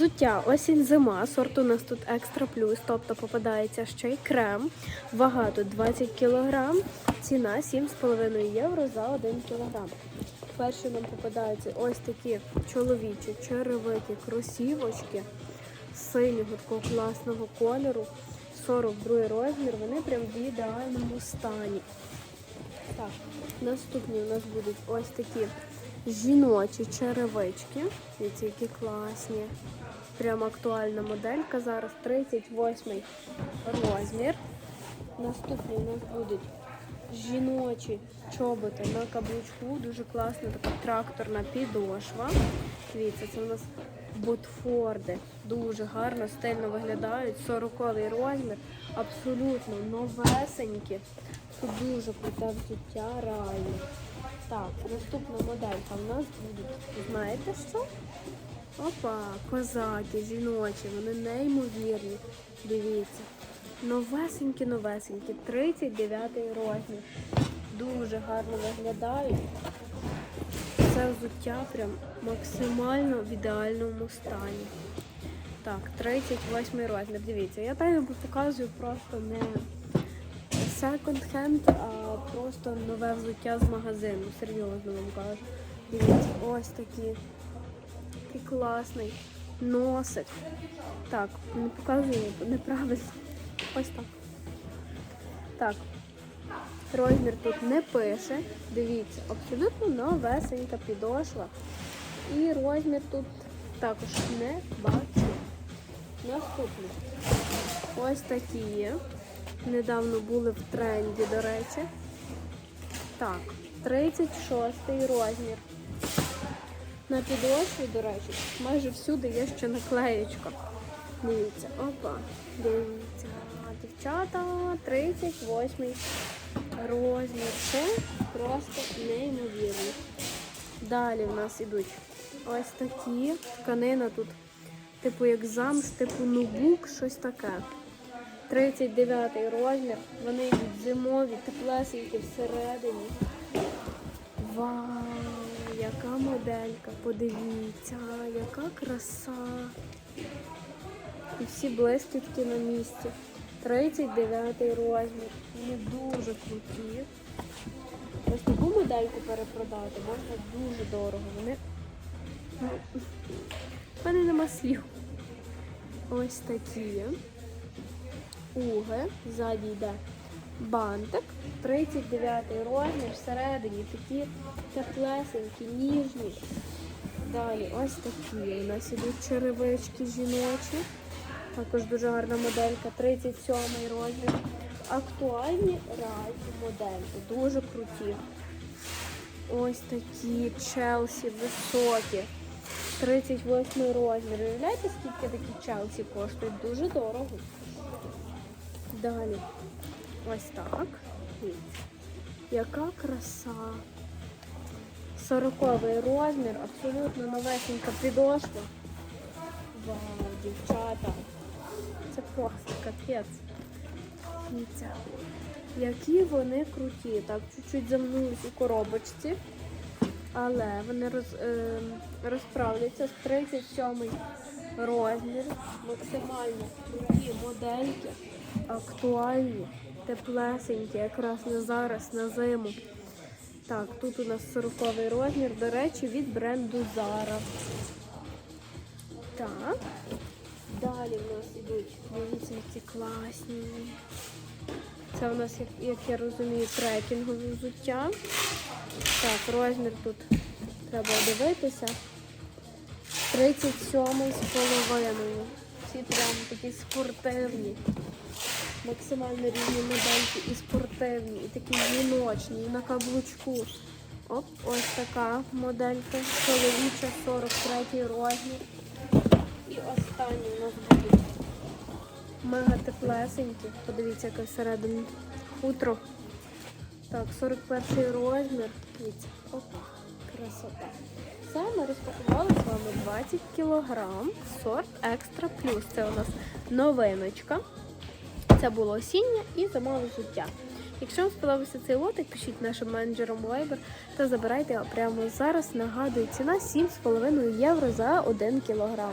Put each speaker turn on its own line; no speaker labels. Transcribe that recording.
Взуття осінь зима. Сорт у нас тут екстра плюс, тобто попадається ще й крем. Вага тут 20 кг, ціна 7,5 євро за 1 кг. Перші нам попадаються ось такі чоловічі черевики, кросівочки синього такого класного кольору. 42 розмір, вони прям в ідеальному стані. Так, наступні у нас будуть ось такі жіночі черевички. Дивіться, які класні. Прям актуальна моделька. Зараз 38 розмір. Наступні у нас будуть жіночі чоботи на каблучку. Дуже класна така тракторна підошва. Дивіться, це у нас ботфорди. Дуже гарно, стильно виглядають. 40 розмір, абсолютно новесенькі. Тут дуже круте взуття, реально. Так, наступна моделька у нас будуть, знаєте що? Опа, козаки, жіночі, вони неймовірні. Дивіться. Новесенькі, новесенькі, 39 розмір. Дуже гарно виглядають. Це взуття прям максимально в ідеальному стані. Так, 38 розмір. Дивіться, я так показую просто не секонд-хенд, а просто нове взуття з магазину. Серйозно вам кажу. Дивіться, ось такі. Такий класний носик. Так, не показую неправильно. Ось так. Так. Розмір тут не пише. Дивіться, абсолютно новесенька підошва. І розмір тут також не бачу. Наступний. Ось такі. Недавно були в тренді, до речі. Так, 36 розмір. На підошві, до речі, майже всюди є ще наклеєчка. Дивіться, опа, дивіться, дівчата, 38 розмір. Це просто неймовірно. Далі в нас ідуть ось такі. Тканина тут, типу як замш, типу нубук, щось таке. 39 розмір. Вони зимові, теплесенькі всередині. Вау, яка моделька, подивіться, яка краса. І всі блискітки на місці. 39 розмір. Вони дуже круті. Ось таку модельку перепродати можна дуже дорого. Вони. ну, В мене нема слів. Ось такі. Уги. Ззаді йде бантик. 39 розмір. Всередині такі теплесенькі, ніжні. Далі ось такі. У нас ідуть черевички жіночі. Також дуже гарна моделька, 37 розмір. Актуальні райки модельки, дуже круті. Ось такі Челсі високі. 38 розмір. Уявляєте, скільки такі Челсі коштують? Дуже дорого. Далі. Ось так. Яка краса. 40 розмір, абсолютно новесенька підошва. Вау, дівчата. Це просто капець. Дивіться. Які вони круті. Так, чуть-чуть замнують у коробочці. Але вони роз, е, розправляться з 37 розмір. Максимально круті модельки. Актуальні, теплесенькі, якраз на зараз, на зиму. Так, тут у нас 40 розмір, до речі, від бренду Zara. Так. Далі в нас ідуть, дивіться, класні. Це у нас, як, як я розумію, трекінгове взуття. Так, розмір тут треба дивитися. 37 з половиною. Всі прям такі спортивні. Максимально різні модельки і спортивні, і такі жіночні, і на каблучку. Оп, ось така моделька. Чоловіча 43 розмір. І останні у нас будуть мега теплесенькі. Подивіться, яке всередині хутро. Так, 41 розмір. Дивіться. Опа, красота. Це ми розпакували з вами 20 кг. Сорт Екстра Плюс. Це у нас новиночка. Це було осіння і замало життя. Якщо вам сподобався цей лотик, пишіть нашим менеджерам Viber та забирайте його прямо зараз. Нагадую, ціна 7,5 євро за 1 кілограм.